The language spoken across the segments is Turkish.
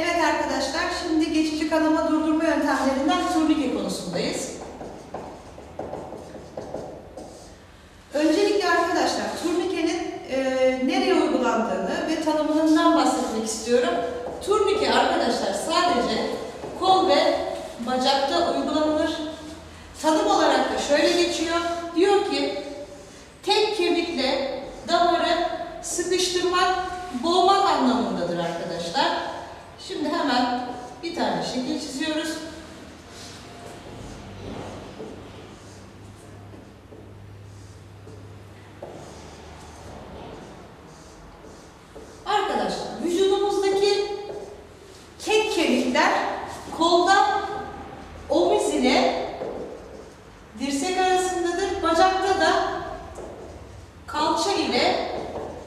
Evet arkadaşlar, şimdi geçici kanama durdurma yöntemlerinden turnike konusundayız. Öncelikle arkadaşlar, turnikenin e, nereye uygulandığını ve tanımından bahsetmek istiyorum. Turnike arkadaşlar sadece kol ve bacakta uygulanır. Tanım olarak da şöyle geçiyor. Diyor ki, tek kemikle damarı sıkıştırmak, boğmak anlamındadır arkadaşlar. Şimdi hemen bir tane şekil çiziyoruz. Arkadaşlar vücudumuzdaki tek kemikler kolda omuz ile dirsek arasındadır. Bacakta da kalça ile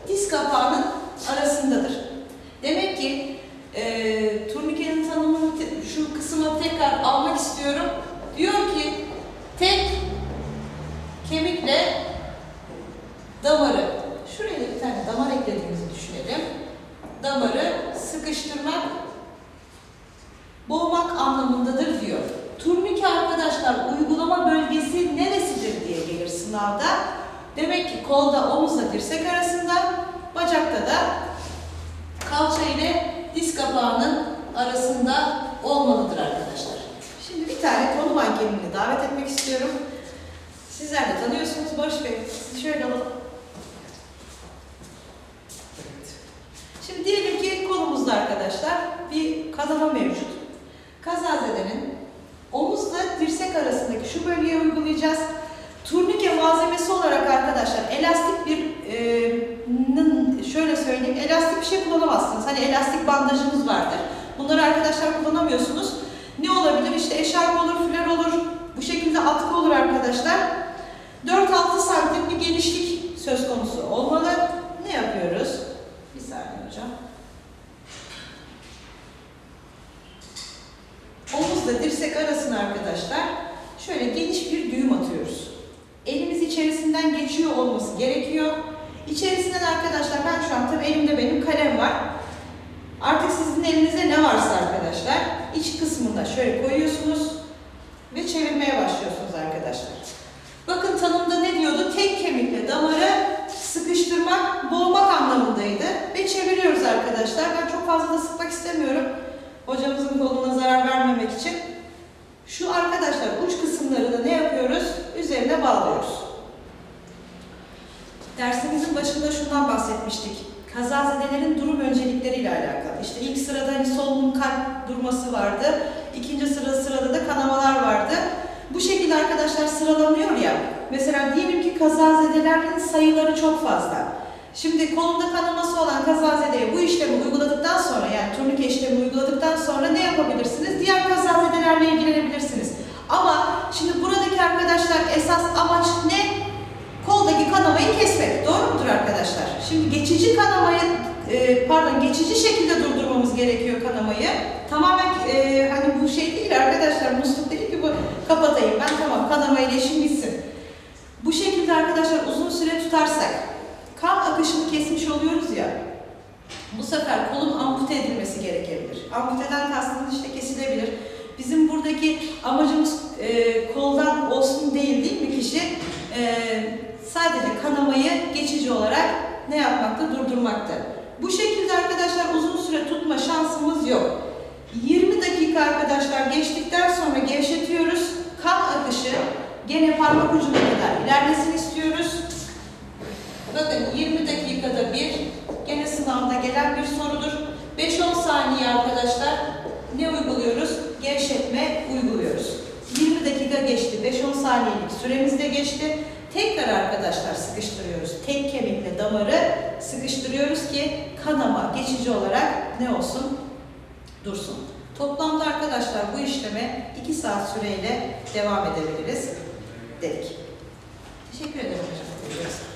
diz kapağının arasındadır. Demek ki e, turnikenin tanımını te- şu kısmı tekrar almak istiyorum. Diyor ki tek kemikle damarı, şuraya da bir tane damar eklediğimizi düşünelim. Damarı sıkıştırmak, boğmak anlamındadır diyor. Turnike arkadaşlar uygulama bölgesi neresidir diye gelir sınavda. Demek ki kolda omuzla dirsek arasında, bacakta da kalça ile diz kapağının arasında olmalıdır arkadaşlar. Şimdi bir tane konu mankenini davet etmek istiyorum. Sizler de tanıyorsunuz Barış Bey. Sizi şöyle alalım. Şimdi diyelim ki kolumuzda arkadaşlar bir kanama mevcut. Kazazedenin omuzla dirsek arasındaki şu bölgeye uygulayacağız. Turnike malzemesi olarak arkadaşlar elastik bir e, şöyle söyleyeyim elastik bir şey kullanamazsınız. Hani elastik bandajımız vardır. Bunları arkadaşlar kullanamıyorsunuz. Ne olabilir? İşte eşarp olur, flör olur. Bu şekilde atkı olur arkadaşlar. 4-6 santim bir genişlik söz konusu olmalı. Ne yapıyoruz? Bir saniye hocam. Omuzla dirsek arasına arkadaşlar şöyle geniş bir düğüm atıyoruz. Elimiz içerisinden geçiyor olması gerekiyor. İçerisinden arkadaşlar ben şu an tabii elimde benim kalem var. Artık sizin elinizde ne varsa arkadaşlar iç kısmında şöyle koyuyorsunuz ve çevirmeye başlıyorsunuz arkadaşlar. Bakın tanımda ne diyordu? Tek kemikle damarı sıkıştırmak, boğmak anlamındaydı. Ve çeviriyoruz arkadaşlar. Ben çok fazla da sıkmak istemiyorum. Dersimizin başında şundan bahsetmiştik. Kazazedelerin durum öncelikleriyle alakalı. İşte ilk sırada hani solunum kalp durması vardı. İkinci sıra sırada da kanamalar vardı. Bu şekilde arkadaşlar sıralanıyor ya. Mesela diyelim ki kazazedelerin sayıları çok fazla. Şimdi kolunda kanaması olan kazazedeye bu işlemi uyguladıktan sonra yani turnike işlemi uyguladıktan sonra ne yapabilirsiniz? Diğer kazazedelerle ilgilenebilirsiniz. Ama şimdi buradaki arkadaşlar Şimdi geçici kanamayı, e, pardon geçici şekilde durdurmamız gerekiyor kanamayı. Tamamen e, hani bu şey değil arkadaşlar, musluk değil ki bu kapatayım ben tamam kanamayla işim bitsin. Bu şekilde arkadaşlar uzun süre tutarsak kan akışını kesmiş oluyoruz ya. Bu sefer kolun ampute edilmesi gerekebilir. Amputeden kastımız işte kesilebilir. Bizim buradaki amacımız e, koldan olsun değil değil mi kişi? E, sadece kanamayı geçici olarak ne yapmakta? Durdurmakta. Bu şekilde arkadaşlar uzun süre tutma şansımız yok. 20 dakika arkadaşlar geçtikten sonra gevşetiyoruz. Kan akışı gene parmak ucuna kadar ilerlesin istiyoruz. Bakın 20 dakikada bir gene sınavda gelen bir sorudur. 5-10 saniye arkadaşlar ne uyguluyoruz? Gevşetme uyguluyoruz. 20 dakika geçti. 5-10 saniyelik süremiz de geçti. Tekrar arkadaşlar sıkıştırıyoruz. Tek kemikle damarı sıkıştırıyoruz ki kanama geçici olarak ne olsun? Dursun. Toplamda arkadaşlar bu işleme 2 saat süreyle devam edebiliriz dedik. Teşekkür ederim hocam.